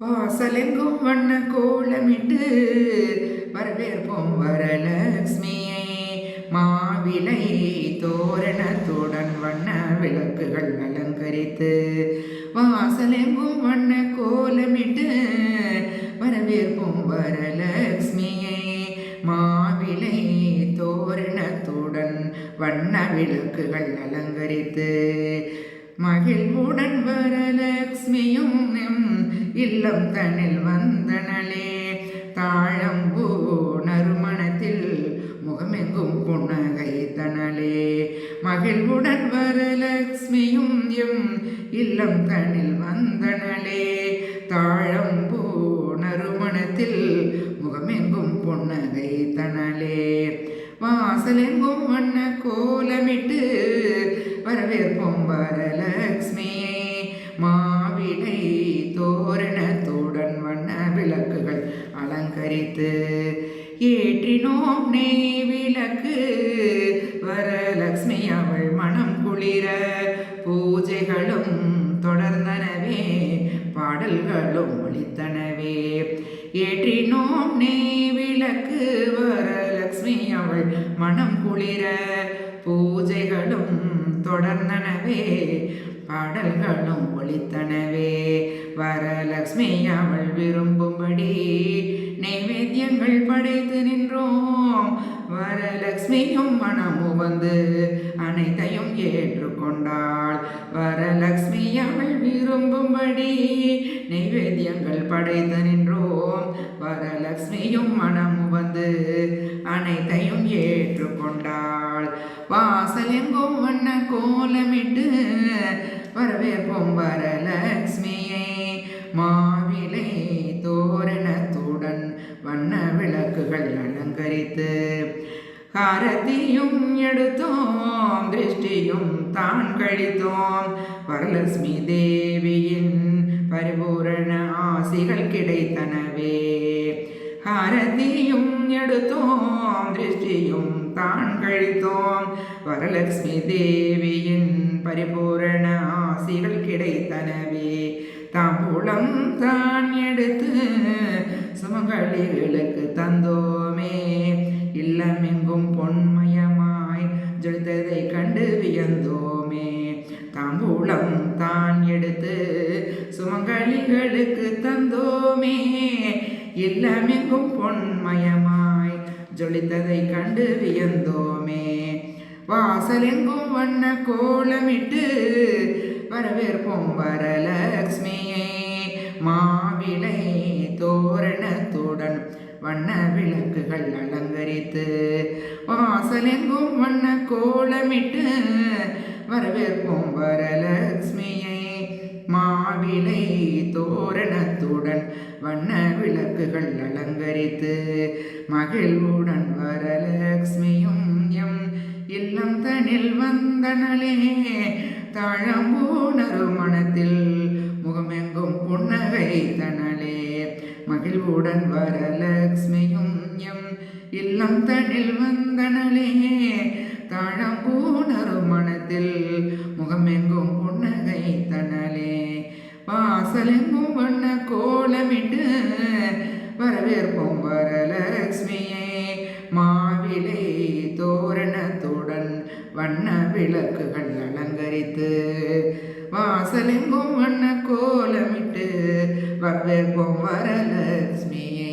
வாசலெங்கும் வண்ண கோலமிட்டு வரவேற்போம் வரலக்ஷ்மியை. மாவிலை தோரணத்துடன் வண்ண விளக்குகள் அலங்கரித்து வாசலெங்கும் வண்ண கோலமிட்டு வரவேற்போம் வரலக்ஷ்மியை. மாவிலை தோரணத்துடன் வண்ண விளக்குகள் அலங்கரித்து மகிழ்வுடன் வரலக்ஷ்மியும் நெம் இல்லம் தனில் வந்தனளே. தாழம்பூ நறுமணத்தில் முகமெங்கும் புன்னகை தனலே மகிழ்வுடன் வரலக்ஷ்மியும் எம் இல்லம் தனில் வந்தனளே. தாழம்பூ நறுமணத்தில் முகமெங்கும் புன்னகை தனலே வாசலெங்கும் வண்ண கோல வரவேற்போம் வரலக்ஷ்மியே மாவிடை தோரணத்துடன் வண்ண விளக்குகள் அலங்கரித்து ஏற்றினோம் நெய் விளக்கு வரலக்ஷ்மி அவள் மனம் குளிர பூஜைகளும் தொடர்ந்தனவே பாடல்களும் ஒழித்தனவே ஏற்றினோம் நெய் விளக்கு வரலக்ஷ்மி அவள் மனம் குளிர பூஜைகளும் தொடர்ந்தனவே பாடல்களும் ஒழித்தனவே வரலக்ஷ்மி அவள் விரும்பும்படி நைவேத்தியங்கள் படைத்து நின்றோம். வரலக்ஷ்மியும் மனமு வந்து அனைத்தையும் ஏற்றுக்கொண்டாள். வரலக்ஷ்மி அவள் விரும்பும்படி நைவேத்தியங்கள் படைத்து நின்றோம். வரலக்ஷ்மியும் மனமு வந்து அனைத்தையும் ஏற்றுக்கொண்டாள். வாசல் எங்கும் வரவேற்போம் வரலக்ஷ்மியை மாவிலை தோரணத்துடன் வண்ண விளக்குகள் அலங்கரித்து காரத்தியும் எடுத்தோம் திருஷ்டியும் தான் கழித்தோம். வரலட்சுமி தேவியின் பரிபூரண ஆசிகள் கிடைத்தனவே. ஹாரதியும் எடுத்தோம் திருஷ்டியும் தான் கழித்தோம். வரலட்சுமி தேவியின் பரிபூரண கனவே கிடைத்தனவே தாம்பூலம் தான் எடுத்து சுமங்களிகளுக்கு தந்தோமே. இல்லமெங்கும் பொன்மயமாய் ஜொலித்ததை கண்டு வியந்தோமே. தாம்பூலம் தான் எடுத்து சுமங்கலிகளுக்கு தந்தோமே. இல்லமெங்கும் பொன்மயமாய் ஜொலித்ததை கண்டு வியந்தோமே. வாசலெங்கும் வண்ண கோலமிட்டு வரவேற்போம் வரலக்ஷ்மியே. மாவிளை தோரணத்துடன் வண்ண விளக்குகள் அலங்கரித்து வாசலெங்கும் வண்ண கோலமிட்டு வரவேற்போம் வரலக்ஷ்மியை. மாவிளை தோரணத்துடன் வண்ண விளக்குகள் அலங்கரித்து மகிழ்வுடன் வரலக்ஷ்மியும் எம் இல்லம் தனில் வந்தனலே தாழம்பூணரு செய்தனளே மகிழ்வுடன் வரலக்ஷ்மியும் எம் இல்லம் தனில் வந்தனளே. தாழம்பூணரும் மனத்தில் முகமெங்கும் புன்னகை தனலே வாசலெங்கும் வண்ண கோலமிட்டு வரவேற்போம் வரலக்ஷ்மியே மாவிலை தோரணத்துடன் வண்ண விளக்குகள் அலங்கரித்து வாசலெங்கும் வண்ண கோலமிட்டு வரவேற்போம் வரலக்ஷ்மியை